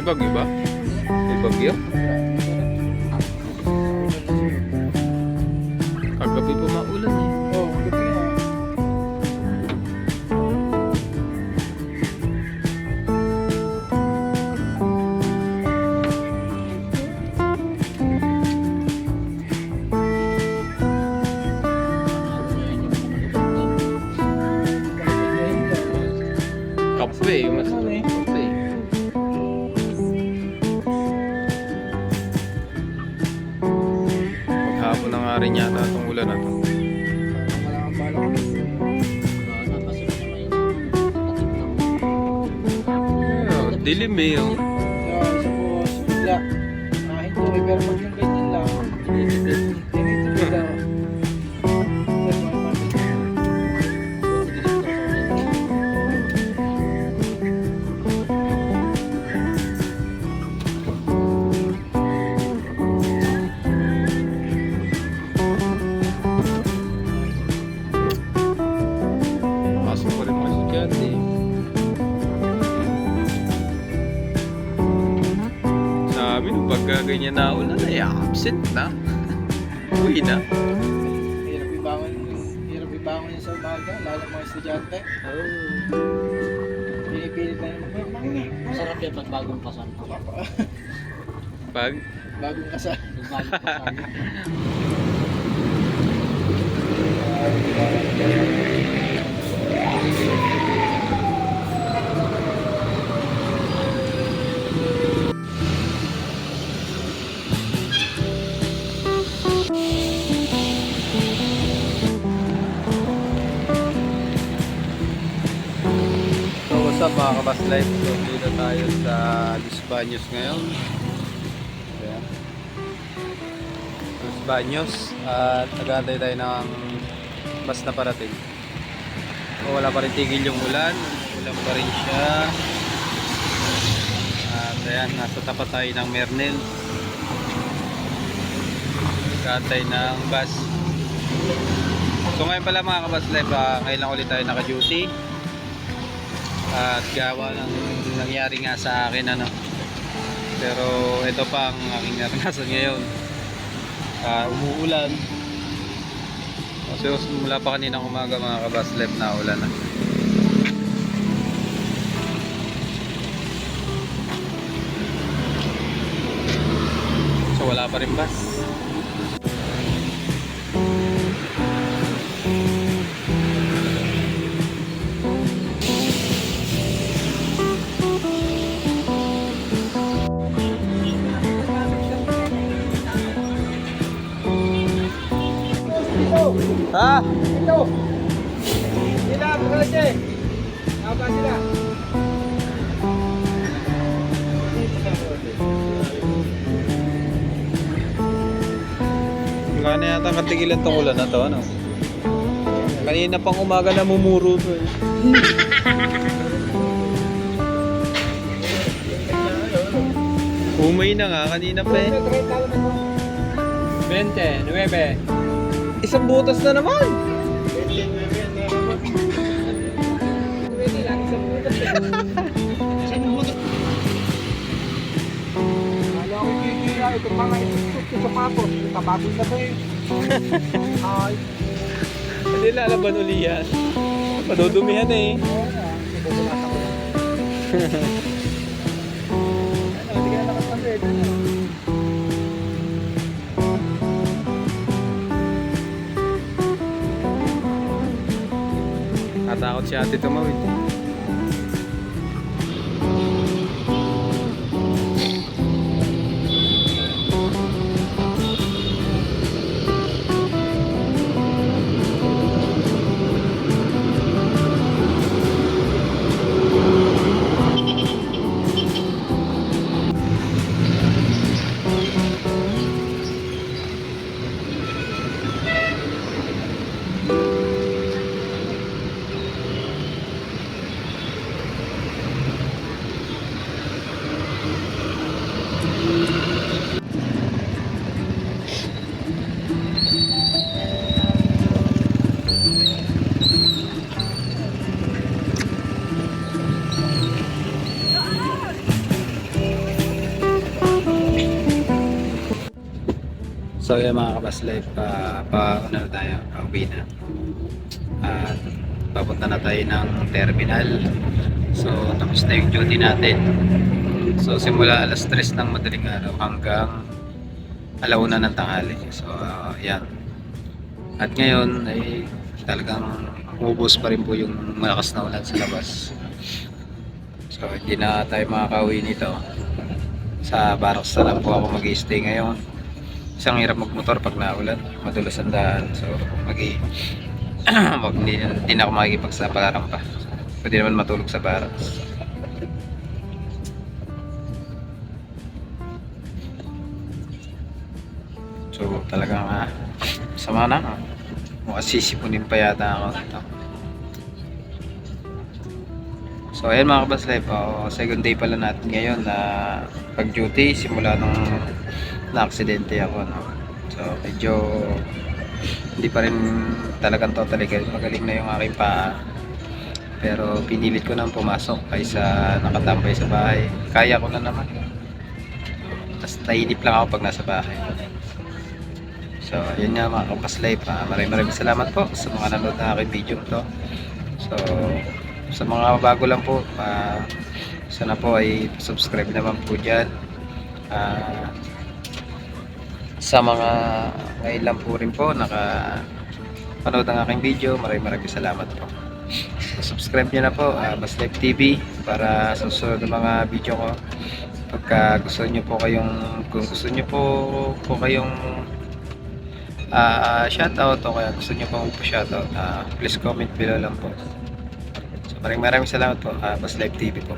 1박 2박? 1박이요? Rin yata itong ulan na to. Oh, dilim eh. oh. Bigla. Nahinto eh, pero pag yung ganyan lang, tinitipid. Absent na. Uwi na. Hirap ibangon, hirap ibangon yun sa umaga, lalo mga estudyante. Pinipilit na yung mga mga Masarap yan pag bagong kasal. Pag bagong kasal. Pag bagong kasal. What's up mga kabas life? So dito tayo sa Los Baños ngayon. Ayan. Los Baños at nagantay tayo ng bus na parating. So, wala pa rin tigil yung ulan. Ulan pa rin siya. At ayan, nasa tapat tayo ng Mernel. Nagantay ng bus. So ngayon pala mga kabas life, ah, ngayon lang ulit tayo naka-duty at gawa ng nangyari nga sa akin ano. Pero ito pa ang aking naranasan ngayon. Ah, umuulan. Kasi mula pa kaninang umaga mga kabaslep na ulan na. So wala pa rin bus ha? Ito! Sila, pagkalagay! Napa sila? Wala na yata katigilan tong ulan na to, ano? Kanina pang umaga na mumuro to eh. Umay na nga, kanina pa eh. 20, 9. Isang butas na naman! Kala ko kikira, ito mga ito sa papos, kapagod na eh. Ay, Hindi lalaban uli yan. Padudumihan eh. Natakot si ate tumawid eh. So yung mga kabas life, pa, pa ano tayo, pauwi na. At papunta na tayo ng terminal. So tapos na yung duty natin. So simula alas 3 ng madaling araw hanggang alauna ng tanghali. So ah, yan. At ngayon ay talagang umubos pa rin po yung malakas na ulan sa labas. So hindi na tayo makakauwi nito. Sa barracks na lang po ako mag stay ngayon. Isang hirap magmotor pag naulan, madulas ang daan. So mag wag hindi, hindi na ako makikipagsapalaran pa. Pwede naman matulog sa barracks. So talagang ah, sama na. ah. Mukhang sisipunin pa yata ako. So ayan mga kabas life, oh, second day pala natin ngayon na pag duty simula nung na-aksidente ako. No? So medyo hindi pa rin talagang totally. Magaling na yung aking paa. Pero pinilit ko nang pumasok kaysa nakatambay sa bahay. Kaya ko na naman. Tapos nainip lang ako pag nasa bahay. So, yun nga mga kapas life. Ah, maraming maraming salamat po sa mga nanood na aking video to. So, sa mga bago lang po, ah, sana po ay subscribe naman po dyan. Ah, sa mga ngayon lang po rin po naka panood ng aking video, maraming maraming salamat po. Subscribe nyo na po, uh, Bas Live TV para sa susunod ng mga video ko. Pagka gusto nyo po kayong, kung gusto nyo po, po kayong ah shoutout o kaya gusto nyo po magpa-shoutout, ah, please comment below lang po. So maraming maraming salamat po, uh, Live TV po.